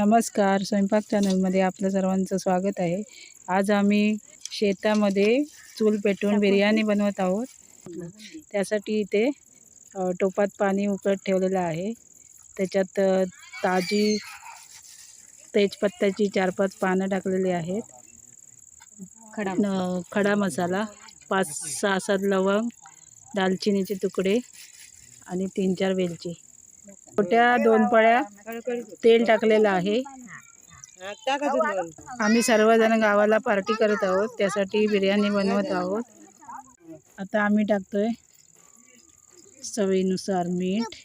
नमस्कार. स्वयंपाक चॅनलमध्ये आपलं सर्वांचं स्वागत आहे. आज आम्ही शेतामध्ये चूल पेटवून बिर्याणी बनवत आहोत. त्यासाठी इथे टोपात पाणी उकळत ठेवलेलं आहे. त्याच्यात ताजी तेजपत्त्याची चार पाच पानं टाकलेली आहेत. खडा खडा मसाला पाच सहा सात लवंग दालचिनीचे तुकडे आणि तीन चार वेलची. छोट्या दोन पळ्या तेल टाकलेलं आहे. आम्ही सर्वजण गावाला पार्टी करत आहोत त्यासाठी बिर्याणी बनवत आहोत. आता आम्ही टाकतोय चवीनुसार मीठ.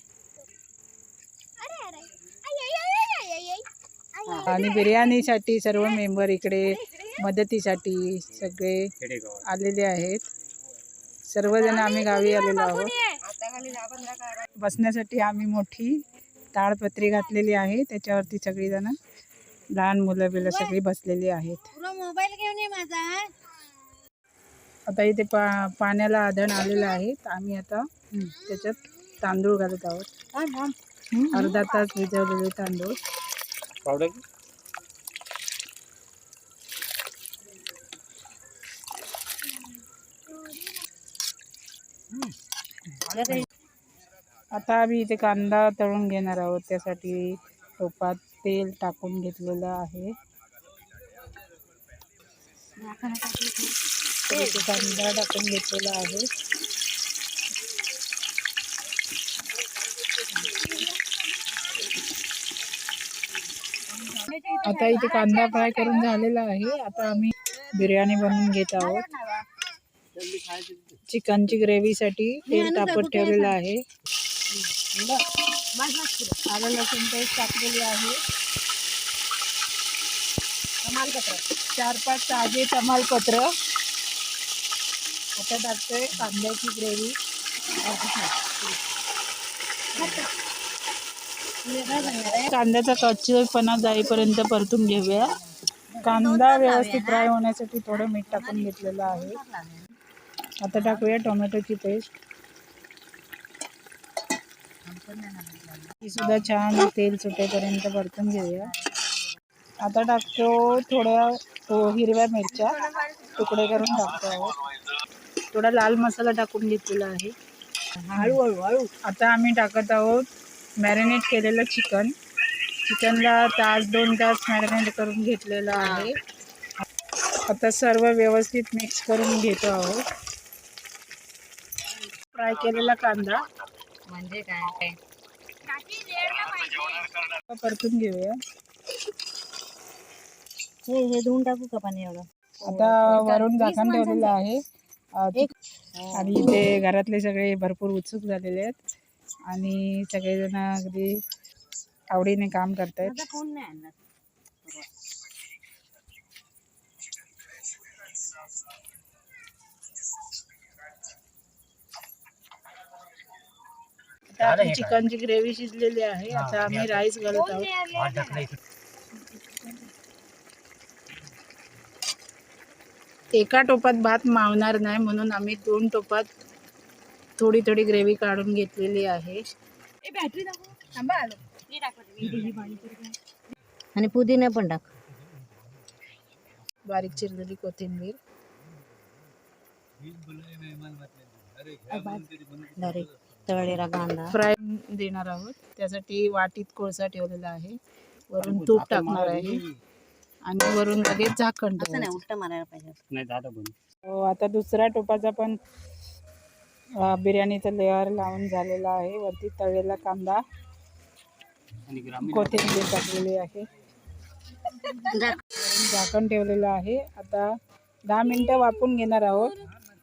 आणि बिर्याणीसाठी सर्व मेंबर इकडे मदतीसाठी सगळे आलेले आहेत. सर्वजण आम्ही गावी आलेलो आहोत. बसण्यासाठी आम्ही मोठी ताडपत्री घातलेली आहे. त्याच्यावरती सगळीजण लहान मुलं बिलं सगळी बसलेली आहेत. मोबाईल घेऊन ये माझा. आता इथे पा पाण्याला आधण आलेलं आहे. तर आम्ही आता त्याच्यात तांदूळ घालत आहोत. अर्धा तास भिजवलेले तांदूळ. आता आम्ही इथे कांदा तळून घेणार आहोत. त्यासाठी टोपात तेल टाकून घेतलेलं आहे. कांदा टाकून घेतलेला आहे. आता इथे कांदा फ्राय करून झालेला आहे. आता आम्ही बिर्याणी बनवून घेत आहोत. चिकनची ग्रेव्हीसाठी तेल तापत ठेवलेलं आहे. आलं लसूण पेस्ट टाकलेली आहे. चार पाच ताजे तमालपत्र. आता टाकतोय कांद्याची ग्रेव्ही. कांद्याचा कच्चेपणा जाईपर्यंत परतून घेऊया. कांदा व्यवस्थित फ्राय होण्यासाठी थोडं मीठ टाकून घेतलेलं आहे. आता टाकूया टोमॅटोची पेस्ट. ती सुद्धा छान तेल सुटेपर्यंत परतून घेऊया. आता टाकतो थोड्या हो, हिरव्या मिरच्या तुकडे करून टाकतो आहोत. थोडा लाल मसाला टाकून घेतलेला आहे. हळूहळू हळू आता आम्ही टाकत आहोत मॅरिनेट केलेलं चिकन चिकनला तास दोन तास मॅरिनेट करून घेतलेलं आहे. आता सर्व व्यवस्थित मिक्स करून घेतो आहोत. फ्राय केलेला कांदा. म्हणजे काय? परतून घेऊया. हे हे धुवून टाकू का पाणी एवढं? आता वरून झाकण ठेवलेलं आहे. आणि इथे घरातले सगळे भरपूर उत्सुक झालेले आहेत. आणि सगळेजण अगदी आवडीने काम करतायत. आता आपली चिकनची ग्रेव्ही शिजलेली आहे. आता आम्ही राईस घालत आहोत. एका टोपात भात मावणार नाही म्हणून आम्ही दोन टोपात थोडी थोडी ग्रेव्ही काढून घेतलेली आहे. आणि पुदिना पण टाक. बारीक चिरलेली कोथिंबीर. डायरेक्ट. तळलेला कांदा. फ्राय देणार आहोत. त्यासाठी वाटीत कोळसा ठेवलेला आहे. वरून तूप टाकणार आहे. आणि वरून लगेच झाकण असं नाही ठेवायचं. उलट मारायला पाहिजे. हो, आता दुसऱ्या टोपाचा पण बिर्याणीचा लेअर लावून झालेला आहे. वरती तळलेला कांदा कोथिंबीर टाकलेली आहे. झाकण ठेवलेलं आहे. आता दहा मिनटं वापून घेणार आहोत.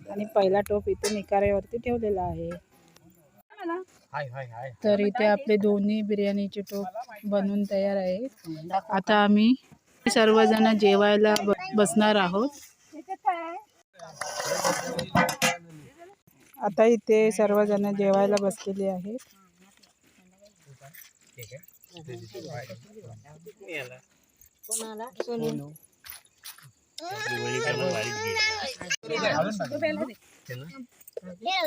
आणि पहिला टोप इथे निकाऱ्यावरती ठेवलेला आहे. तर इथे आपले दोन्ही बिर्याणीचे टोप बनवून तयार आहेत. आता आम्ही सर्वजण जेवायला बसणार आहोत. आता इथे सर्वजण जेवायला बसलेले आहेत. कोणाला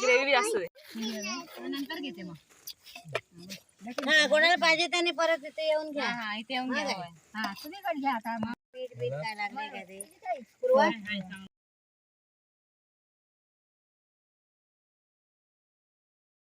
ग्रेव्ही हा पाहिजे त्याने परत इथे येऊन घ्या. इथे येऊन घ्या. हा तुम्ही घ्या आता मग पीठ बीठ काय लागले का ते